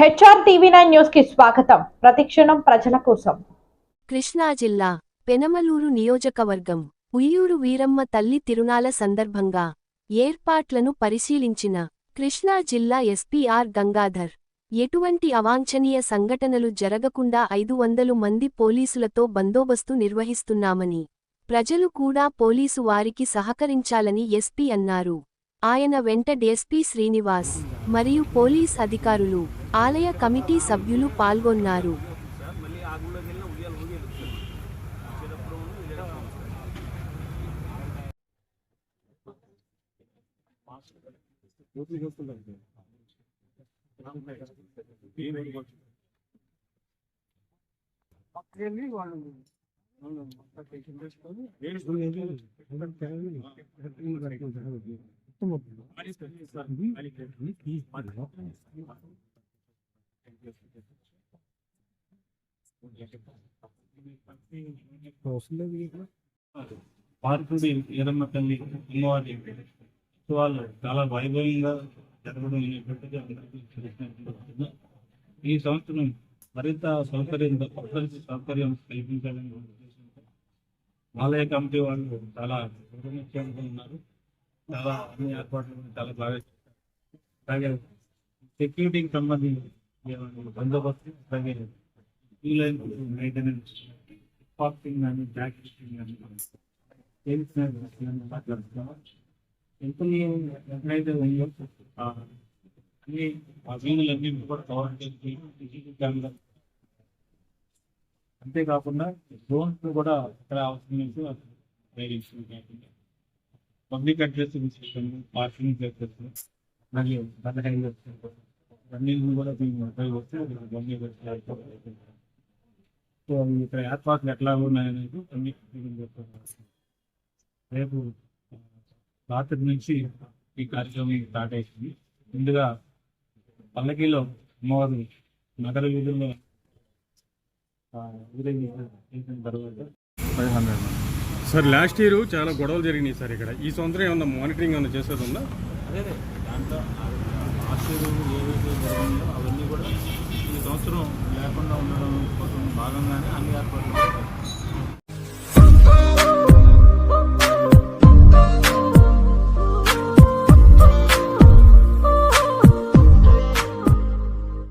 HR TV nine న్యూస్కి స్వాగతం. ప్రతిక్షణం ప్రజల కోసం. కృష్ణా జిల్లా పెనమలూరు నియోజకవర్గం ఉయ్యూరు వీరమ్మ తల్లి తిరునాల సందర్భంగా ఏర్పాట్లను పరిశీలించిన కృష్ణా జిల్లా ఎస్పీఆర్ గంగాధర్ ఎటువంటి అవాంఛనీయ సంఘటనలు జరగకుండా ఐదు వందలు మంది పోలీసులతో బందోబస్తు నిర్వహిస్తున్నామని ప్రజలు కూడా పోలీసు వారికి సహకరించాలని ఎస్పీ అన్నారు. ఆయన వెంట ఎస్పీ శ్రీనివాస్ మరియు పోలీస్ అధికారులు ఆలయ కమిటీ సభ్యులు పాల్గొన్నారు. పక్కకెళ్ళి వాళ్ళు పార్కుడు ఎరమ్మ తల్లి అమ్మవారి వాళ్ళు చాలా వైభవంగా జరగడం అనేటువంటిది అందరికీ తెలిసినటువంటి ఈ సంవత్సరం మరింత సౌకర్యంతో ప్రజలకు సౌకర్యం కల్పించాలని ఉద్దేశంతో ఆలయ కమిటీ వాళ్ళు చాలా కృతజ్ఞతగా ఉన్నారు. చాలా అన్ని ఏర్పాట్లు చాలా బాగా చేశారు. అలాగే సెక్యూరిటీకి సంబంధించి బందోబస్తు అలాగే లైన్ మెయింటెనెన్స్ పార్కింగ్ కానీ బ్యాక్ కానీ ఎంతని ఎక్కడైతే ఉందో అన్ని వీధులన్నీ కూడా కవర్ చేసి అంతేకాకుండా డ్రోన్స్ కూడా ఎక్కడ అవసరం public address system parking places మరియు గత రన్నింగ్ కూడా ఉపయోగిస్తే సో ఇక్కడ ఏర్పాట్లు ఎట్లా ఉన్నాయనేది అన్ని రేపు రాత్రి నుంచి ఈ కార్యక్రమం స్టార్ట్ అయింది ముందుగా పల్లకీలో అమ్మవారు నగర వీధుల్లో ఊరేగించిన తర్వాత five hundred sir last year చాలా గొడవలు జరిగినాయి సార్ ఇక్కడ. ఈ సంవత్సరం ఏమన్నా మానిటరింగ్ ఏమన్నా చేసేది ఉందా? అదే దాంట్లో లాస్ట్ ఇయర్ సంవత్సరం లేకుండా ఉండడం కోసం భాగంగానే అన్ని ఏర్పాట్లు